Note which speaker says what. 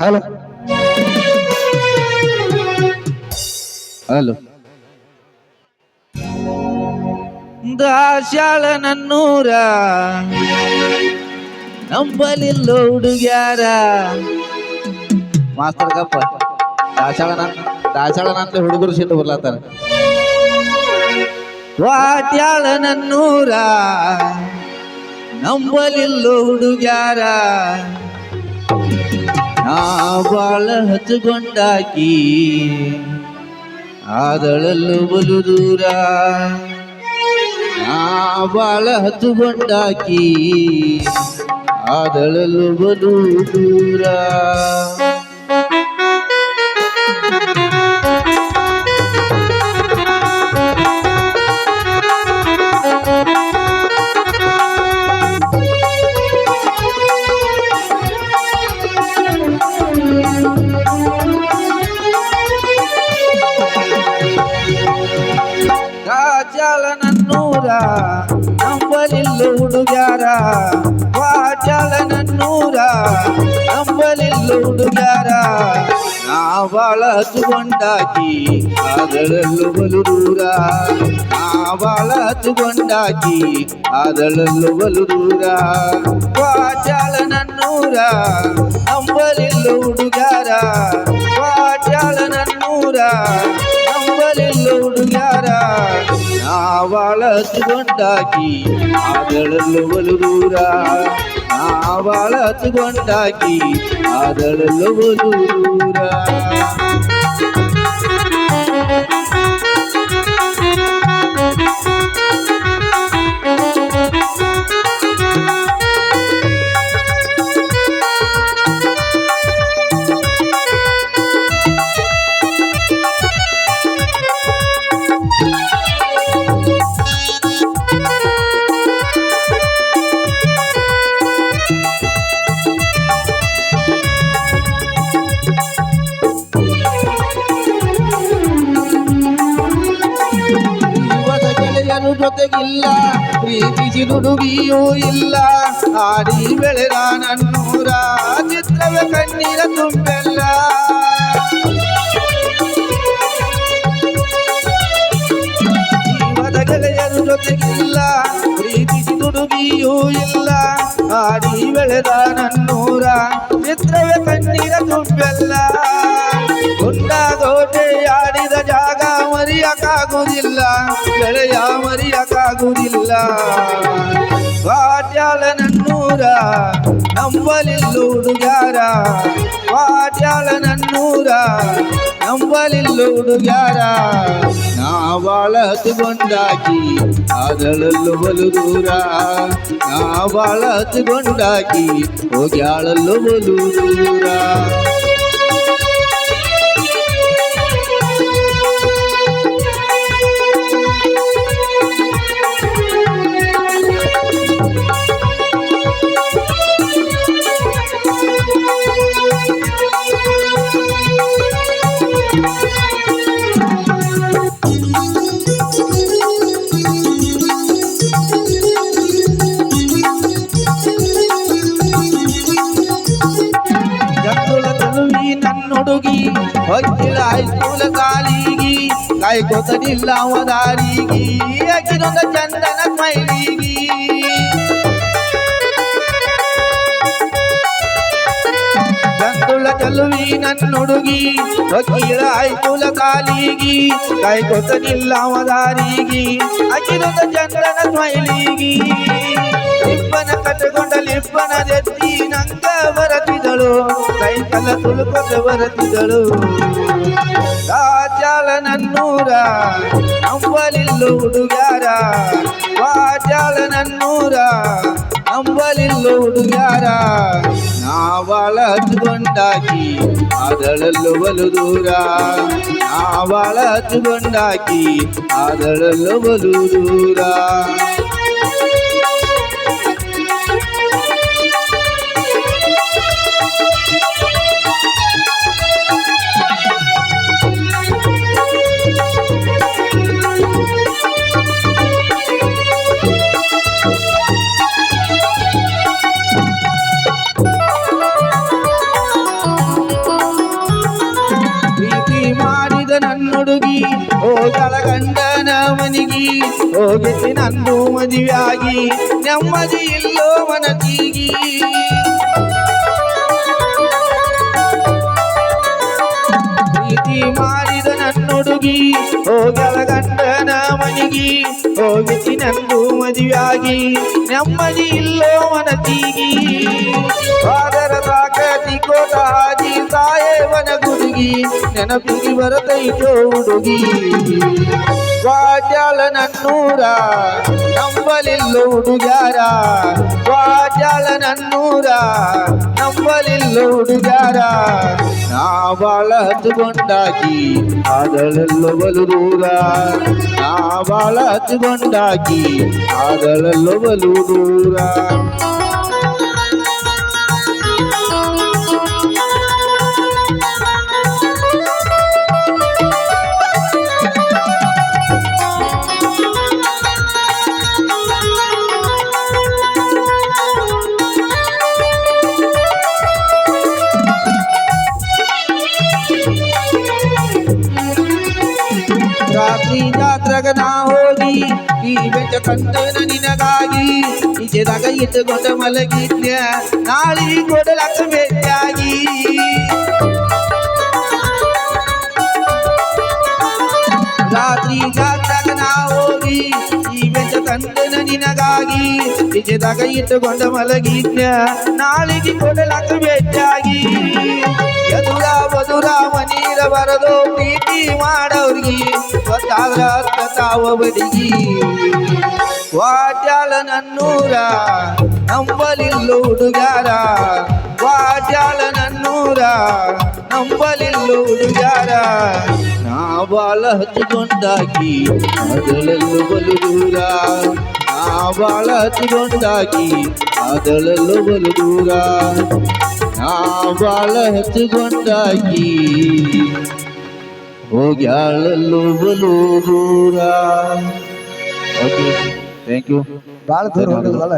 Speaker 1: Hello. Hello. ನನ್ನೂರ ನಂಬಲಿಲ್ಲ ಹುಡುಗ್ಯಾರ. Master ಕಪ್ಪ ದಾಸಾಳ ನನ್ ದಾಸಾಳ ನನ್ನ ಹುಡುಗರು ಸಿಟ್ಟು ಬರ್ಲಾತಾರ ವಾಟ್ಯಾಳ ನನ್ನೂರ ನಂಬಲಿಲ್ಲ ಹುಡುಗ್ಯಾರ. ನಾ ಬಾಳ ಹಚ್ಚಿಕೊಂಡಾಕಿ ಆದಳಲ್ಲು ಬಲು ದೂರ. ನಾ ಬಾಳ ಹಚ್ಚಿಕೊಂಡಾಕಿ ಆದಳಲ್ಲು ಬಲು ದೂರ. ಕಾಚಾಳ ನನ್ನೂರ ನಂಬಲಿಲ್ಲ ಹುಡುಗ್ಯಾರ ವಾಚಾಳ ನನ್ನೂರ ನಂಬಲಿಲ್ಲ ಹುಡುಗ್ಯಾರ ನಾ ಬಾಳ ಹಚ್ಚುಕೊಂಡಾಕಿ ಅದರಲ್ಲೂ ಬಲು ದೂರ ನಾ ಬಾಳ ಹಚ್ಚುಕೊಂಡಾಕಿ ಅದರಲ್ಲೂ ಬಲು ದೂರ ವಾಚಾಳ ನನ್ನೂರ ನಂಬಲಿಲ್ಲ ಹುಡುಗ್ಯಾರ ವಾಚಾಳ ನನ್ನೂರ ನಂಬಲಿಲ್ಲ ಹುಡುಗ್ಯಾರ ನಾವಾಳ ಹಚ್ಕೊಂಡಾಕಿ ಆದಳಲ್ಲು ಬಲು ದೂರ ನಾವಾಳ ಹಚ್ಕೊಂಡಾಕಿ ಆದಳಲ್ಲು ಬಲು ಜೊತೆಗಿಲ್ಲ ಪ್ರೀತಿಸಿ ನುಡುಗಿಯೂ ಇಲ್ಲ. ಆಡಿ ಬೆಳೆದ ನನ್ನೂರ ಚಿತ್ರವೇ ಕಣ್ಣೀರ ತುಂಬೆಲ್ಲ. ಜೀವದ ಗೆಳೆಯರು ಜೊತೆಗಿಲ್ಲ ಪ್ರೀತಿಸಿ ಇಲ್ಲ. ಆಡಿ ಬೆಳೆದ ನನ್ನೂರ ಚಿತ್ರವೇ ಕಣ್ಣೀರ ತುಂಬೆಲ್ಲ. ಗುಂಡಾಗೋಟೆ ಆಡಿದ ಜಾಗ ಮರಿಯಕ್ಕಾಗುವುದಿಲ್ಲ ಗೆಳೆಯ ಮರಿಯಕ್ಕಾಗುವುದಿಲ್ಲ ವಾಟ್ಯಾಳನನ್ನೂರ ನಂಬಲಿಲ್ಲ ಹುಡುಗ್ಯಾರ ವಾಟ್ಯಾಳ ನನ್ನೂರ ನಂಬಲಿಲ್ಲ ಹುಡುಗ್ಯಾರ ನಾವಾಳ ಹತ್ತುಕೊಂಡಾಕಿ ಅದಳಲ್ಲು ಬಲು ದೂರ ನಾವಾಳ ಹತ್ತುಕೊಂಡಾಕಿ ಹೋಗ್ಯಾಳಲ್ಲು ಬಲು ದೂರ ಹೊಕ್ಕಿಲ ಹೈಸ್ಕೂಲ ಕಾಲಿಗಿ ಕಾಯ್ಕೋತನಿಲ್ಲ ಅವದಾರಿಗಿ ಅಕಿನೊಂದ ಚಂದನ ಮೈಲಿಗಿ ಗಂಡುಳ ತಲುವಿ ನನ್ನೊಡುಗಿ ಹೊಕ್ಕಿಲ ಹೈಸ್ಕೂಲ ಕಾಲಿಗಿ ಕಾಯ್ಕೋತನಿಲ್ಲ ಅವದಾರಿಗಿ ಅಕಿನೊಂದ ಚಂದನ ಮೈಲಿಗಿ ಲಿಪ್ಪನ ಕಟ್ಟಕೊಂಡ ಲಿಪ್ಪನ ದೆತ್ತಿ ನಂಗ ಬರತಿದಳು ಕೈಕಲ ತುಳುಕೊಂಡು ಬರತಿದಳು ರಾಜಾಳ ನನ್ನೂರ ಅಂಬಲಿಲ್ಲು ಹುಡುಗಾರ ವಾಜಾಳ ನನ್ನೂರ ಅಂಬಲಿಲ್ಲು ಹುಡುಗಾರ ನಾವಾಳ ಹಚ್ಚಿಕೊಂಡಾಕಿ ಅದಳಲ್ಲು ಬಲು ದೂರ ನಾವಾಳ ಹಚ್ಚಿಕೊಂಡಾಕಿ ಅದಳಲ್ಲು ಬಲು ದೂರ ಗಂಡನ ಮನಿಗಿ ಹೋಗಿಸಿ ನಂದು ಮದುವೆಯಾಗಿ ನೆಮ್ಮದಿ ಇಲ್ಲೋ ಮನತಿಗಿ ಪ್ರೀತಿ ಮಾಡಿದ ನನ್ನುಡುಗಿ ಹೋಗಳ ಗಂಡನ ಮನಿಗಿ ಹೋಗಿಸಿ ನಂದು ಮದುವೆಯಾಗಿ ನೆಮ್ಮದಿ ಇಲ್ಲೋ ಮನತಿಗಿ ಅದರ ಸಾಕತಿ ಕೋಟ ಹಾಜಿ ಸಾಯೇವನ ಗುಡುಗಿ ನೆನಪಿಗೆ ಬರತೈತೋ ಹುಡುಗಿ ವಾಚಾಳ ನನ್ನೂರ ನಂಬಲಿಲ್ಲ ಹುಡುಗ್ಯಾರ ವಾಚಾಳ ನನ್ನೂರ ನಂಬಲಿಲ್ಲ ಹುಡುಗ್ಯಾರ ನಾ ಬಾಳ ಹತ್ತುಕೊಂಡಾಕಿ ಆದಳೆಲ್ಲೋ ಬಲು ದೂರ ನಾ ಬಾಳ ಹತ್ತುಕೊಂಡಾಕಿ ಆದಳೆಲ್ಲೋ ಬಲು ದೂರ ಜಾತ್ರೆಗ ನಾ ಹೋಗಿ, ಈ ಬೆಟ್ಟ ಕಂದನ ನಿನಗಾಗಿ ನಿಜದಾಗ ಇಟ್ಟುಕೊಂಡ ಮಲಗಿದ್ಯ ನಾಳಿ ಕೊಡಲಕ್ಕ ಭೇಟಿಯಾಗಿ ರಾತ್ರಿ ಜಾತ್ರೆಗ ನಾ ಹೋಗಿ, ಈ ಬೆಟ್ಟ ಕಂದನ ನಿನಗಾಗಿ ನಿಜದಾಗ ಇಟ್ಟುಕೊಂಡ ಮಲಗಿದ್ಯ, ನಾಳಿಗೆ ಕೊಡಲಕ್ಕ ಭೇಟಿಯಾಗಿ ಎದುರ ಮಧುರ ಮನೀರ ಬರದೋ ಪ್ರೀತಿ ಮಾಡೋರ್ಗಿ ಗೊತ್ತಾದ್ರ ತಾವ ಬಡಿಗಿ. ವಾಟ್ಯಾಲ ನನ್ನೂರ ನಂಬಲಿಲ್ಲ ಹುಡುಗಾರ ವಾಟ್ಯಾಲ ನನ್ನೂರ ನಂಬಲಿಲ್ಲ ಹುಡುಗಾರ ನಾ ಬಾಳ ಹಚ್ಚಿಕೊಂಡಾಗಿ ಅದಳೆಲ್ಲೂ ಬಲು ದೂರ. ನಾ ಬಾಳ ಹಚ್ಚಿಕೊಂಡಾಗಿ ಅದಳೆಲ್ಲೂ ಬಲು ದೂರ. ನಾ ಬಾಳ ಹಚ್ಚಿಕೊಂಡಾಕಿ ಹೋಗ್ಯಾಳಲ್ಲೂ ಬಲು ದೂರ ಓಕೆ ಥ್ಯಾಂಕ್ ಯು
Speaker 2: ಬಾಳ ದೂರ ಹೋಗಲ್ವಲ್ಲ